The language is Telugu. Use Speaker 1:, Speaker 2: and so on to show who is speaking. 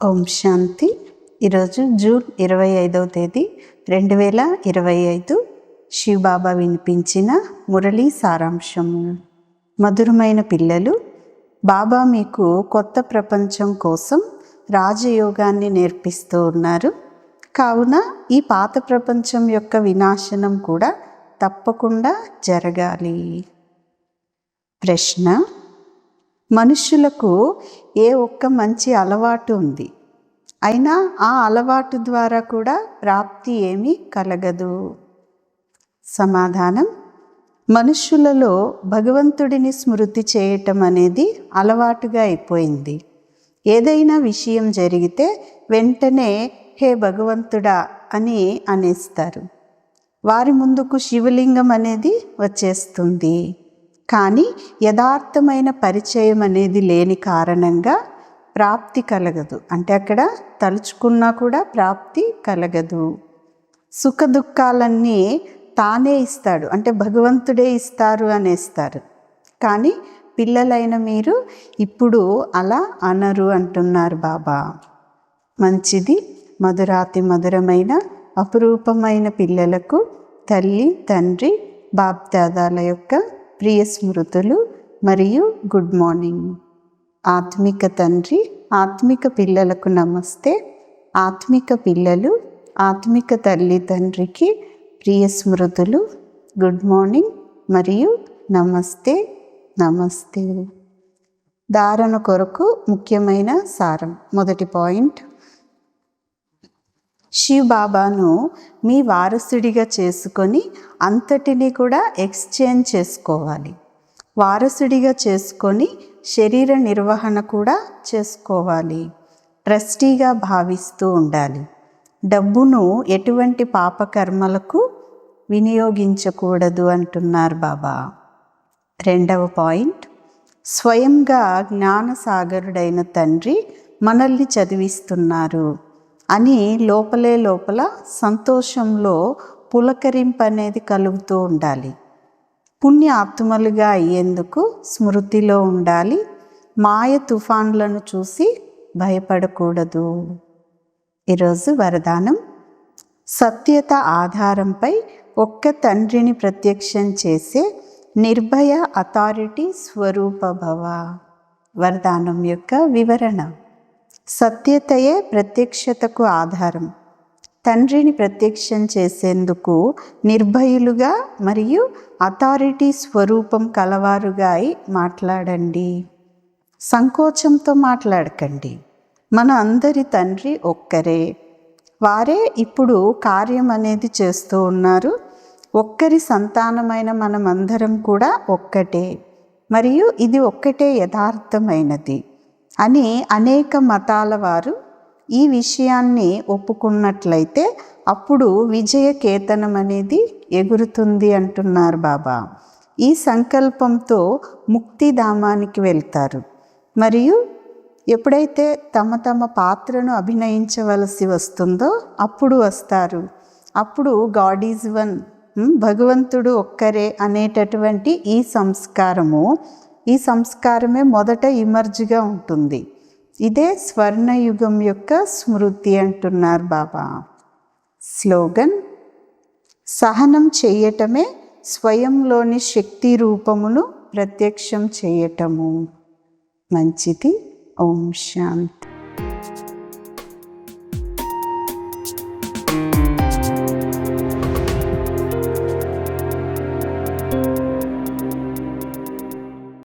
Speaker 1: ఓం శాంతి. ఈరోజు జూన్ ఇరవై ఐదవ తేదీ రెండు వేల ఇరవై ఐదు శివబాబా వినిపించిన మురళీ సారాంశము. మధురమైన పిల్లలు బాబా మీకు కొత్త ప్రపంచం కోసం రాజయోగాన్ని నేర్పిస్తూ ఉన్నారు. కావున ఈ పాత ప్రపంచం యొక్క వినాశనం కూడా తప్పకుండా జరగాలి. ప్రశ్న మనుషులకు ఏ ఒక్క మంచి అలవాటు ఉంది. అయినా ఆ అలవాటు ద్వారా కూడా ప్రాప్తి ఏమీ కలగదు. సమాధానం మనుష్యులలో భగవంతుడిని స్మృతి చేయటం అనేది అలవాటుగా అయిపోయింది. ఏదైనా విషయం జరిగితే వెంటనే హే భగవంతుడా అని అనేస్తారు. వారి ముందుకు శివలింగం అనేది వచ్చేస్తుంది. కానీ యథార్థమైన పరిచయం అనేది లేని కారణంగా ప్రాప్తి కలగదు. అంటే అక్కడ తలుచుకున్నా కూడా ప్రాప్తి కలగదు. సుఖ దుఃఖాలన్నీ తానే ఇస్తాడు. అంటే భగవంతుడే ఇస్తారు అనేస్తారు. కానీ పిల్లలైన మీరు ఇప్పుడు అలా అనరు అంటున్నారు బాబా. మంచిది మధురాతి మధురమైన అపురూపమైన పిల్లలకు తల్లి తండ్రి బాప్దాదాల యొక్క ప్రియ స్మృతులు మరియు గుడ్ మార్నింగ్. ఆత్మిక తండ్రి ఆత్మిక పిల్లలకు నమస్తే. ఆత్మిక పిల్లలు ఆత్మిక తల్లి తండ్రికి ప్రియ స్మృతులు గుడ్ మార్నింగ్ మరియు నమస్తే నమస్తే. ధారణ కొరకు ముఖ్యమైన సారం. మొదటి పాయింట్ శివ్ బాబాను మీ వారసుడిగా చేసుకొని అంతటిని కూడా ఎక్స్చేంజ్ చేసుకోవాలి. వారసుడిగా చేసుకొని శరీర నిర్వహణ కూడా చేసుకోవాలి. ట్రస్టీగా భావిస్తూ ఉండాలి. డబ్బును ఎటువంటి పాపకర్మలకు వినియోగించకూడదు అంటున్నారు బాబా. రెండవ పాయింట్ స్వయంగా జ్ఞానసాగరుడైన తండ్రి మనల్ని చదివిస్తున్నారు. అని లోపలే లోపల సంతోషంలో పులకరింపు అనేది కలుగుతూ ఉండాలి. పుణ్య ఆత్మలుగా అయ్యేందుకు స్మృతిలో ఉండాలి. మాయ తుఫాన్లను చూసి భయపడకూడదు. ఈరోజు వరదానం. సత్యత ఆధారంపై ఒక్క తండ్రిని ప్రత్యక్షం చేసే నిర్భయ అథారిటీ స్వరూపభవ వరదానం యొక్క వివరణ. సత్యతయే ప్రత్యక్షతకు ఆధారం. తండ్రిని ప్రత్యక్షం చేసేందుకు నిర్భయులుగా మరియు అథారిటీ స్వరూపం కలవారుగా అయి మాట్లాడండి. సంకోచంతో మాట్లాడకండి. మన అందరి తండ్రి ఒక్కరే. వారే ఇప్పుడు కార్యం అనేది చేస్తూ ఉన్నారు. ఒక్కరి సంతానమైన మనమందరం కూడా ఒక్కటే. మరియు ఇది ఒక్కటే యథార్థమైనది. అని అనేక మతాల వారు ఈ విషయాన్ని ఒప్పుకున్నట్లయితే అప్పుడు విజయ కేతనం అనేది ఎగురుతుంది అంటున్నారు బాబా. ఈ సంకల్పంతో ముక్తిధామానికి వెళ్తారు. మరియు ఎప్పుడైతే తమ తమ పాత్రను అభినయించవలసి వస్తుందో అప్పుడు వస్తారు. అప్పుడు గాడ్ ఈజ్ వన్ భగవంతుడు ఒక్కరే అనేటటువంటి ఈ సంస్కారము ఈ సంస్కారమే మొదట ఇమర్జ్గా ఉంటుంది. ఇదే స్వర్ణయుగం యొక్క స్మృతి అంటున్నారు బాబా. స్లోగన్ సహనం చేయటమే స్వయంలోని శక్తి రూపమును ప్రత్యక్షం చేయటము. మంచిది. ఓం శాంతి.